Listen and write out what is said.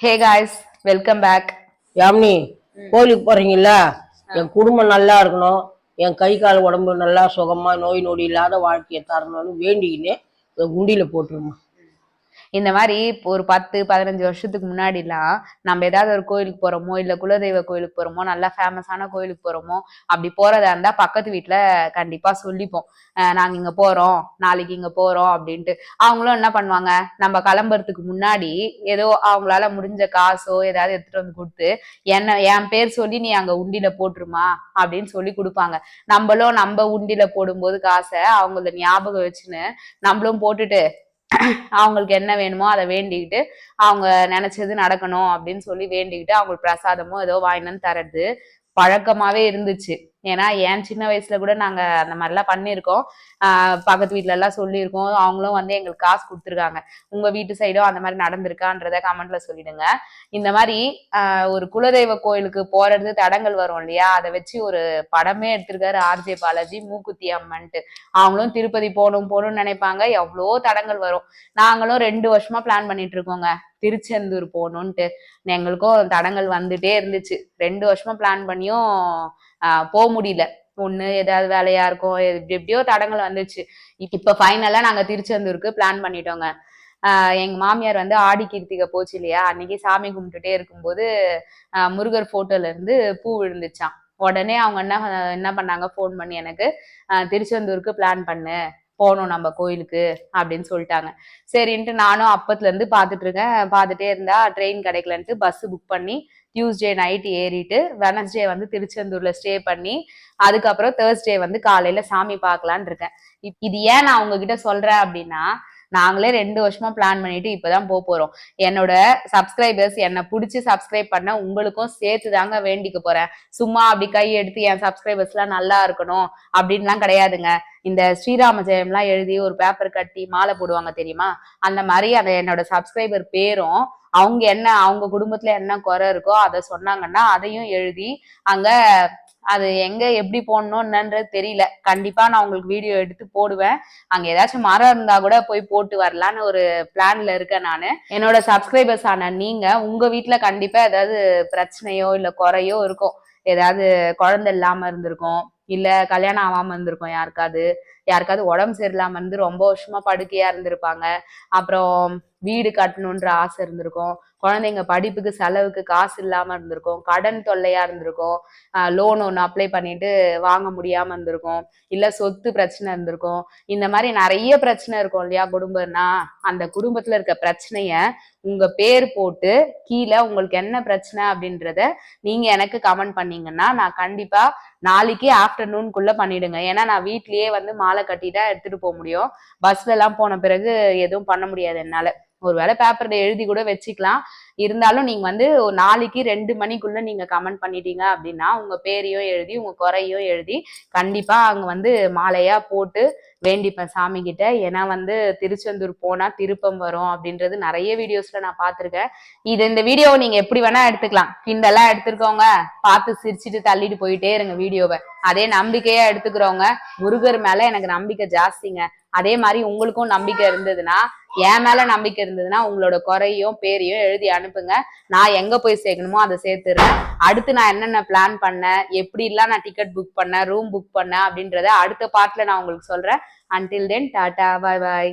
Hey guys welcome back Yamini கோயிலுக்கு போறீங்கல்ல? என் குடும்பம் நல்லா இருக்கணும். என் கை கால் உடம்பு நல்லா சுகமா நோய் நொடி இல்லாத வாழ்க்கையை தரணும்னு வேண்டிக்கினே இந்த குண்டியில போட்டுருமா இந்த மாதிரி இப்போ ஒரு பத்து பதினஞ்சு வருஷத்துக்கு முன்னாடிலாம் நம்ம ஏதாவது ஒரு கோயிலுக்கு போறோமோ இல்ல குலதெய்வ கோயிலுக்கு போறோமோ நல்லா ஃபேமஸான கோயிலுக்கு போறோமோ அப்படி போறதா இருந்தா பக்கத்து வீட்டுல கண்டிப்பா சொல்லிப்போம். நாங்க இங்க போறோம் நாளைக்கு இங்க போறோம் அப்படின்ட்டு. அவங்களும் என்ன பண்ணுவாங்க நம்ம கிளம்புறதுக்கு முன்னாடி ஏதோ அவங்களால முடிஞ்ச காசோ ஏதாவது எடுத்துட்டு வந்து கொடுத்து என்ன என் பேர் சொல்லி நீ அங்க உண்டியில போட்டுருமா அப்படின்னு சொல்லி கொடுப்பாங்க. நம்மளும் நம்ம உண்டியில போடும்போது காசை அவங்கள ஞாபகம் வச்சுன்னு நம்மளும் போட்டுட்டு அவங்களுக்கு என்ன வேணுமோ அதை வேண்டிக்கிட்டு அவங்க நினைச்சது நடக்கணும் அப்படின்னு சொல்லி வேண்டிக்கிட்டு அவங்களுக்கு பிரசாதமோ ஏதோ வாங்கினு தரது தர்றது பழக்கமாவே இருந்துச்சு. ஏன்னா என் சின்ன வயசுல கூட நாங்க அந்த மாதிரிலாம் பண்ணியிருக்கோம். பக்கத்து வீட்ல எல்லாம் சொல்லியிருக்கோம். அவங்களும் வந்து எங்களுக்கு காசு கொடுத்துருக்காங்க. உங்க வீட்டு சைடும் அந்த மாதிரி நடந்திருக்கான்றத கமெண்ட்ல சொல்லிடுங்க. இந்த மாதிரி ஒரு குலதெய்வ கோயிலுக்கு போறது தடங்கள் வரும் இல்லையா? அதை வச்சு ஒரு படமே எடுத்திருக்காரு ஆர்ஜே பாலாஜி மூக்குத்தி அம்மன்ட்டு. அவங்களும் திருப்பதி போகணும் போகணும்னு நினைப்பாங்க. எவ்வளோ தடங்கள் வரும். நாங்களும் ரெண்டு வருஷமா பிளான் பண்ணிட்டு இருக்கோங்க திருச்செந்தூர் போகணுன்ட்டு. எங்களுக்கும் தடங்கள் வந்துட்டே இருந்துச்சு. ரெண்டு வருஷமா பிளான் பண்ணியும் போக முடியல. ஒன்று ஏதாவது வேலையா இருக்கும். எப்படி எப்படியோ தடங்கள் வந்துச்சு. இப்போ ஃபைனலாக நாங்கள் திருச்செந்தூருக்கு பிளான் பண்ணிட்டோங்க. எங்கள் எங்க மாமியார் வந்து ஆடி கீர்த்திகை போச்சு இல்லையா? அன்னைக்கு சாமி கும்பிட்டுட்டே இருக்கும்போது முருகர் போட்டோல இருந்து பூ விழுந்துச்சான் உடனே அவங்க என்ன என்ன பண்ணாங்க? ஃபோன் பண்ணி எனக்கு திருச்செந்தூருக்கு பிளான் பண்ணு. போகணும் நம்ம கோயிலுக்கு அப்படின்னு சொல்லிட்டாங்க. சரின்ட்டு நானும் அப்பத்துல இருந்து பார்த்துட்டு இருக்கேன். பார்த்துட்டே இருந்தா ட்ரெயின் கிடைக்கலன்ட்டு பஸ் புக் பண்ணி டியூஸ்டே நைட் ஏறிட்டு வெனஸ்டே வந்து திருச்செந்தூர்ல ஸ்டே பண்ணி அதுக்கப்புறம் தேர்ஸ்டே வந்து காலையில சாமி பார்க்கலான்னு இருக்கேன். இது ஏன் நான் உங்ககிட்ட சொல்றேன் அப்படின்னா நாங்களே ரெண்டு வருஷமா பிளான் பண்ணிட்டு இப்பதான் போக போறோம். என்னோட சப்ஸ்கிரைபர்ஸ் என்னை பிடிச்சி சப்ஸ்கிரைப் பண்ண உங்களுக்கும் சேர்த்து தாங்க வேண்டிக்க போறேன். சும்மா அப்படி கை எடுத்து என் சப்ஸ்கிரைபர்ஸ் எல்லாம் நல்லா இருக்கணும் அப்படின்லாம் கிடையாதுங்க. இந்த ஸ்ரீராம ஜெயம்லாம் எழுதி ஒரு பேப்பர் கட்டி மாலை போடுவாங்க தெரியுமா? அந்த மாதிரி அந்த என்னோட சப்ஸ்கிரைபர் பேரும் அவங்க என்ன அவங்க குடும்பத்துல என்ன குறை இருக்கோ அதை சொன்னாங்கன்னா அதையும் எழுதி அங்க அது எங்க எப்படி போடணும் என்னன்றது தெரியல. கண்டிப்பா நான் உங்களுக்கு வீடியோ எடுத்து போடுவேன். அங்க ஏதாச்சும் மரம் இருந்தா கூட போய் போட்டு வரலான்னு ஒரு பிளான்ல இருக்கேன் நான். என்னோட சப்ஸ்கிரைபர்ஸ் ஆன நீங்க உங்க வீட்டுல கண்டிப்பா ஏதாவது பிரச்சனையோ இல்ல குறையோ இருக்கும் ஏதாவது குழந்தை இல்லாம இருந்திருக்கும் இல்ல கல்யாணம் ஆகாம இருந்திருக்கும் யாருக்காவது. யாருக்காவது உடம்பு சரியில்லாம இருந்து ரொம்ப வருஷமா படுக்கையா இருந்திருப்பாங்க. அப்புறம் வீடு கட்டணுன்ற ஆசை இருந்திருக்கும். குழந்தைங்க படிப்புக்கு செலவுக்கு காசு இல்லாம இருந்திருக்கும். கடன் தொல்லையா இருந்திருக்கும். லோன் ஒன்று அப்ளை பண்ணிட்டு வாங்க முடியாம இருந்திருக்கும். இல்ல சொத்து பிரச்சனை இருந்திருக்கும். இந்த மாதிரி நிறைய பிரச்சனை இருக்கும் இல்லையா குடும்பம்னா? அந்த குடும்பத்துல இருக்க பிரச்சனைய உங்க பேர் போட்டு கீழே உங்களுக்கு என்ன பிரச்சனை அப்படின்றத நீங்க எனக்கு கமெண்ட் பண்ணீங்கன்னா நான் கண்டிப்பா நாளைக்கு ஆஃப்டர்நூன்குள்ள பண்ணிடுங்க. ஏன்னா நான் வீட்லயே வந்து மாலை கட்டிட்டா எடுத்துட்டு போக முடியும். பஸ்ல எல்லாம் போன பிறகு எதுவும் பண்ண முடியாது என்னால. ஒருவேளை பேப்பர்ல எழுதி கூட வச்சுக்கலாம். இருந்தாலும் நீங்க வந்து ஒரு நாளைக்கு ரெண்டு மணிக்குள்ள நீங்க கமெண்ட் பண்ணிட்டீங்க அப்படின்னா உங்க பேரையோ எழுதி உங்க குறையோ எழுதி கண்டிப்பா அங்க வந்து மாலையா போட்டு வேண்டிப்பேன் சாமி கிட்ட ஏன்னா வந்து திருச்செந்தூர் போனா திருப்பம் வரும் அப்படின்றது நிறைய வீடியோஸ்ல நான் பார்த்துருக்கேன். இது இந்த வீடியோவை நீங்க எப்படி வேணா எடுத்துக்கலாம். கிண்டெல்லாம் எடுத்துருக்கோங்க. பார்த்து சிரிச்சிட்டு தள்ளிட்டு போயிட்டே இருங்க வீடியோவை அதே நம்பிக்கையா எடுத்துக்கிறவங்க முருகர் மேல எனக்கு நம்பிக்கை ஜாஸ்திங்க. அதே மாதிரி உங்களுக்கும் நம்பிக்கை இருந்ததுன்னா என் மேல நம்பிக்கை இருந்ததுன்னா உங்களோட குறையும் பேரையும் எழுதி அனுப்புங்க. நான் எங்க போய் சேர்க்கணுமோ அதை சேர்த்துறேன் அடுத்து நான் என்னென்ன பிளான் பண்ணேன்? எப்படிலாம் நான் டிக்கெட் புக் பண்ணேன்? ரூம் புக் பண்ணேன்? அப்படின்றத அடுத்த பார்ட்ல நான் உங்களுக்கு சொல்றேன். அன்டில் தென் டாடா பாய் பாய்